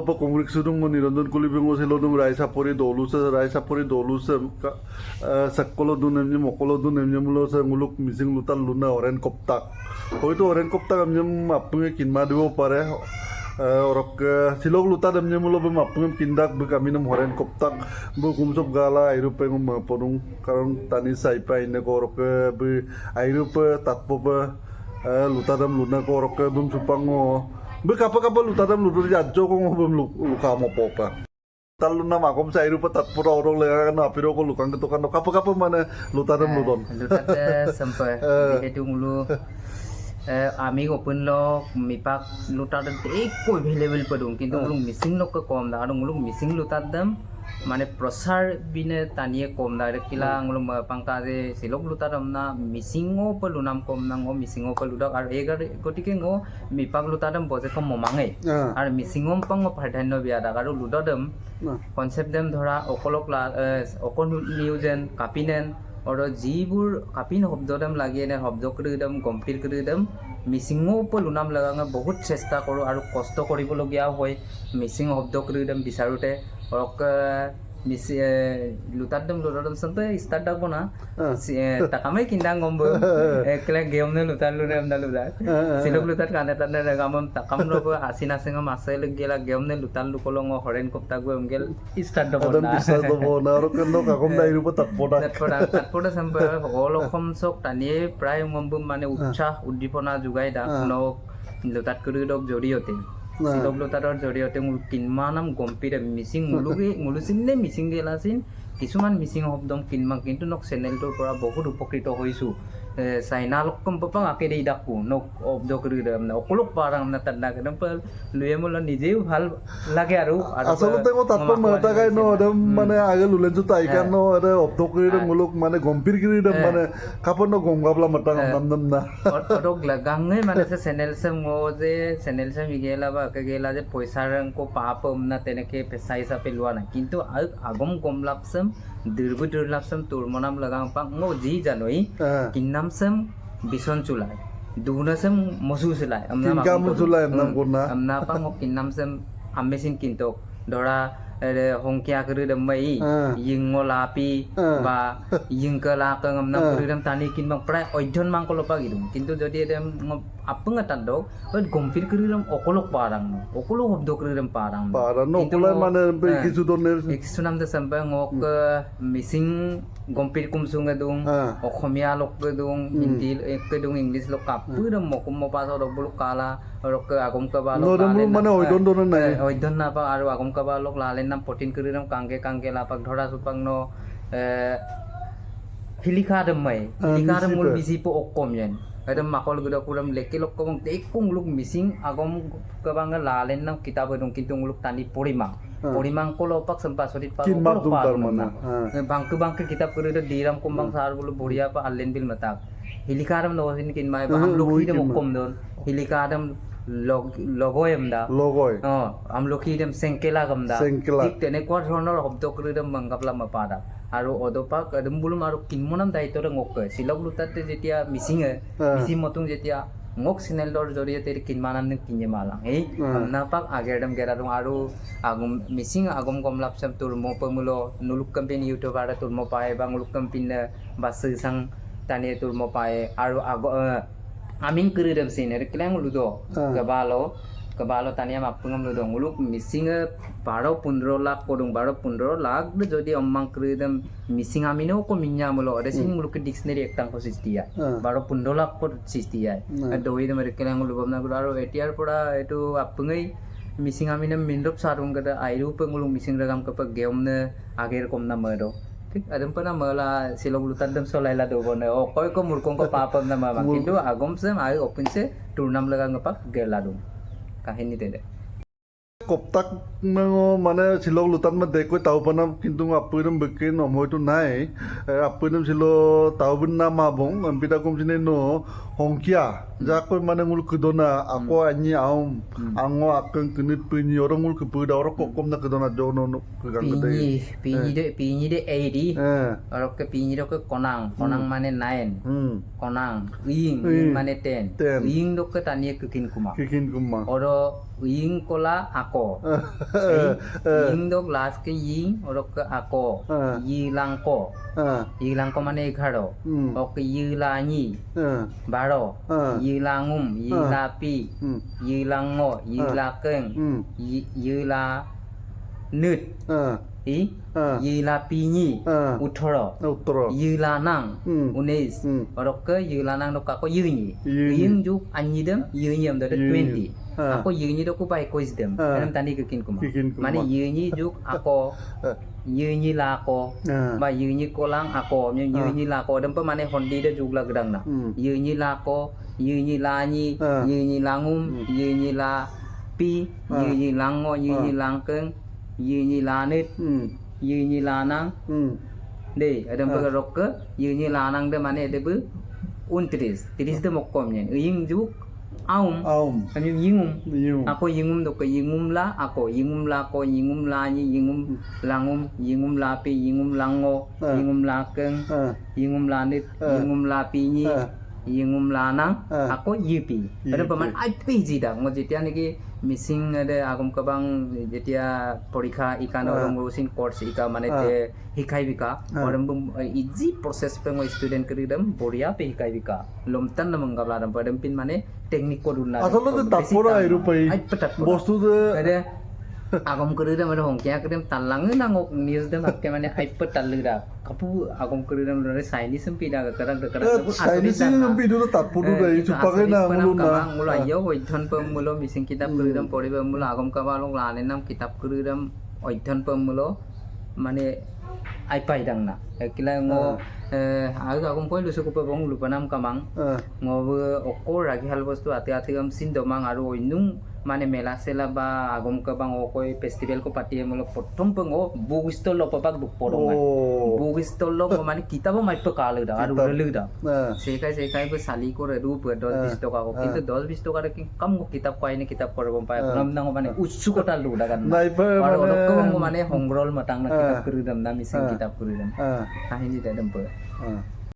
nirondon kulibing mo silo nung rai sapori dolu sa rai sapori dolu sa ka- ah, sakkolo dun emnya mokolo dun emnya mulo sa nguluk mising lutan luna oren koptak হয়তো Ah, orok ah, silog lutan emnya mulo bem appunge kindak bu kami nam oren koptak bu kumsop gala airupe ngum ponung karon tani saipa inne ko orok ah, bu airupe tatpo ba lutadam luna ko orok ah, bum supango bu kapa kapa lutadam lutur jadjo ko bum luka mo popa tal na makom sa iru pa tatpura orong le kan apiro ko lukang to kan kapa kapa mana lutadam ludon lutat sampai dihitung lu আমি open lock মিপাক লুটার একো available পড়ুম কিন্তু মুলুক missing lock কম দা আর মুলুক missing লুটার দাম মানে প্রসার বিনে টানিয়ে কম দা কিলা মুলুক পাংকা যে সিলক লুটার না মিসিংও পলুনাম কম না ও মিসিংও পলুদক আর এগার গতিকে ও মিপাক দাম বজে কম মমাঙে। আর মিসিংও পাং প্ৰাধান্য বিয়া দাক। আৰু লুডদম কনচেপ্ট দেম ধৰা অকলক অকল নিউজেন কাপিনেন আৰু যিবোৰ কাপিন শব্দদম লাগি এনে শব্দ কৰি একদম গম্ভীৰ কৰি একদম মিচিঙো ওপৰত লুনাম লগাঙে বহুত চেষ্টা কৰোঁ আৰু কষ্ট কৰিবলগীয়াও হয়। মিচিং শব্দ কৰি একদম বিচাৰোঁতে ধৰক মিচি লুটাৰদম লুটাৰদম চবে ষ্টাৰ্ট দাব না তাকামে কিন্দাং গম বই একলে গেম নে না ne lutan lukolong ngo horen kopta go ngel start do adam na bisa to bo na ro kan no kakom na iru pa tatpoda তাতপৰা তাতপৰা চেম্পে সকলো অসম চক টানিয়ে প্ৰায় মম্বুম মানে উৎসাহ উদ্দীপনা যোগাই দাক নক লোটাত কৰিডক জৰিয়তে চিলক লোটাতৰ জৰিয়তে মোৰ কিমান গম্পীৰে মিচিং মুলুকি মুলুচিনে মিচিং গেলাচিন কিছুমান মিচিং শব্দম কিনমা কিন্তু নক চেনেলটোৰ পৰা বহুত উপকৃত হৈছোঁ। চাইনা লকম পাপাং আকেৰি ডাকো নক শব্দ কৰি মানে অকলক পাৰাং না তাত ডাকে লৈ মোলা নিজেও ভালো লাগে আৰু আৰু আচলতে মই তাতপৰ মাতা গাই ন একদম মানে আগে লুলেন জুতা আইকান ন এৰে অব্দ কৰি দম মুলুক মানে গম্ভীৰ কৰি দম মানে কাপৰ ন গম গাবলা মাতা নাম নাম না Odok lagangnya mana sa channel sem ngo je channel sem igela ba ke gela je poisa rang ko papam na tene teneke pesai sa pelua na কিন্তু ag- agom gomlap sem dirbu dirlap sem turmonam lagang pa ngo ji janoi kinnam sem bison chulai duna sem mosu silai amna Kinkam chulai amna kurna. amna pa ngo kinnam sem amesin kintok dora hongkia kru dam mai ying ngolapi ba ying kala ka ngam nam kru dam tani kin bang prai oidon mang ko lopa gitu kintu jadi dam apa ngatan do od gompir kru dam okolok parang no okolok hob kru parang parang no kulai mana kisu don ner kisu nam da sampai ngok missing gompir kum sunga dung okhomia lok ke dung hindi ke dung english lok kapu dam mokum mo paso do buluk kala rok ke agom ka ba lok no dam mana oidon don na oidon na pa aru agom ka ba lok নাম পটিন নাম কাংকে কাংকে লাপাক ধৰা চুপাং ন হিলিখা দমাই হিলিখা দম মূল busy পো অকম যেন। একদম মাকল গুদা কুৰাম লেকে লক কম একং লোক মিচিং আগম কাবাং লালেন নাম কিতাপ দং কিন্তু লোক টানি পৰিমাং। পৰিমাং কল পাক সম্পা সৰিত পাক কিনমাক দুম তাৰ মানে? bangke bangke kitab kuri itu diram kumbang sar bulu buria apa allen bil matak hilikaram no sin kin mai bang lo em da লগয় অ আমলখি sengkela gam da চেংকেলা। ঠিক তেনেকুৱা ধৰণৰ শব্দ কৰি dem মংগাপলা মাপাদা আৰু অদপাক এদম বুলুম আৰু কিনমনাম দায়িত্বৰে মোক কয়। চিলক লুটাতে যেতিয়া মিচিঙে. মিচিং মতুং যেতিয়া মোক চেনেলৰ জৰিয়তে কিনমানাম কিনে মালাং। এই. নাপাক আগেৰদম গেৰাদম আৰু আগম মিচিং আগম গমলাপসাম তোৰ মো পমুলো নুলুক কাম্পিন ইউটিউবাৰ তোৰ মো পায় বা নুলুক কাম্পিন বা সৈসাং টানিয়ে তোৰ মো পায়। আৰু আগ aming kiri rem sin er klang ludo gabalo gabalo tania mapungam ludo ngulu missing baro pundro lak kodung baro pundro lak de jodi omang মিচিং dem missing amino ko minya mulo ore sin mulu ke dictionary ek tang ko sistia baro pundro lak ko sistia doi dem er klang ludo bamna gularo etiar pora itu apungai missing amino mindrop sarung kada airu pengulung missing ragam kapak geomne ager ಅದಂ ಪನ ಮಲ ಸಿಲೋಗ್ ಲುತಾಂದಂ ಸೊಲೈಲ ದೋಬನೆ ಓ ಕೊಯ್ ಕೊ ಮುರ್ಕೊಂ ಕೊ ಪಾಪಂ ನಮ ಕಿಂದು ಆಗಂ ಸೆಂ ಆಯ್ opine ಸೆ ಟೂರ್ನಮ್ ಲಗಾಂಗ ಪಾಕ್ ಗೆಲಾದು ಕಾಹಿನಿ ತೆದೆ কপ্তাক মানে ছিল মানে লুতান মা দেখো তাওপানাম কিন্তু আপুইরম বেকে নম হয়তো নাই। আপুইরম ছিল তাওবিন না মাবং এমপিটা কমছিনে ন হংকিয়া যাকৈ মানে মূল কদনা আকো আনি আম আঙ আকং কিনিত পিনি ওর মূল কপুইডা ওর কম না কদনা জো ন কগান দে পিনি দে পিনি দে এইডি ওর কে পিনি রকে কনাং কনাং মানে নাইন কনাং উইং মানে টেন উইং রকে টানিয়ে কিকিন কুমা। কিকিন কুমা। ওর উইং কলা আক ako. ইংদোক লাস্টকে ইং ওরককে আকো ইলাংকো ইলাংকো মানে এগারো ওকে ইলাঙি বারো ইলাঙুম ইলাপি ইলাঙ ইলাকেং ইলা নুট ই ইলাপিনি উঠর উত্তর ইলানাং উনিশ ওরককে ইলানাং রকাকো ইউনি ইং যুগ আনিদম ইউনিয়াম দরে twenty ก็ตอนนี้คือกินกุมา Kikin kuma. โอโรอิงก็ละอาโก Eh. Eh. ยิงดอกลาสก็ยิงรกก็อาโก เออ ยีลังโก Eh. ยีลังโกมันเอกาโด Hmm. ออกยีลา aum. Aum. Kami yingum. Yingum. Ako yingum do ko yingum la ako yingum la ko yingum la ni yingum langum yingum la pe yingum lango yingum la keng yingum la nit yingum la pi ni. ইঙুম লানাং আকৌ ইউ পি প্ৰমাণ আইপি যিটা মই যেতিয়া নেকি মিচিং আগম কাবাং যেতিয়া পৰীক্ষা ইকা নৰমচিং কৰ্চ ইকা মানে শিকাই বিকা ইজি প্ৰচেছ পে মই ষ্টুডেণ্ট কৰি একদম বঢ়িয়া পে শিকাই বিকা লমটান নমং গাবলা আৰম্ভ মানে টেকনিক কৰোঁ না আচলতে বস্তুটো agam kerudam ada hongkia kerudam talang na ngok news dam akke mane aipa talura kapu agam kerudam lore saini sempi da kadang kadang Chinese ভিডিঅ'টো তাৎপৰ্য এই চুপাকে না মোলো না mulo ayo oidhon pem mulo mising kitab kerudam poriba mulo agam kaba long lane nam kitab kerudam oidhon pem mulo মানে aipa idang na kila ngo agu agam koi lusu kupa bong lupanam kamang ngobo oko ragi hal bostu ate ate gam sin domang aru oinung মানে মেলা চেলা বা আগম কাবাং অকই festival কো পাতি মলো প্রথম পং ও book stall লো পাপাক দুক পড়ং book stall লো মানে কিতাব মাইপ কাল দা আর উড়ল দা সেখাই সেখাই বো সালি করে রূপ দশ বিশ টাকা কো কিন্তু দশ বিশ টাকা কি কম কো কিতাব পাইনি কিতাব পড়ব পাই নাম নাম মানে উৎসুকতা লুডা গান মানে মানে মাতাং না কিতাব করে দাম sing ah. kita guru kan. Ah. Ini tidak dempe. Heeh. Ah.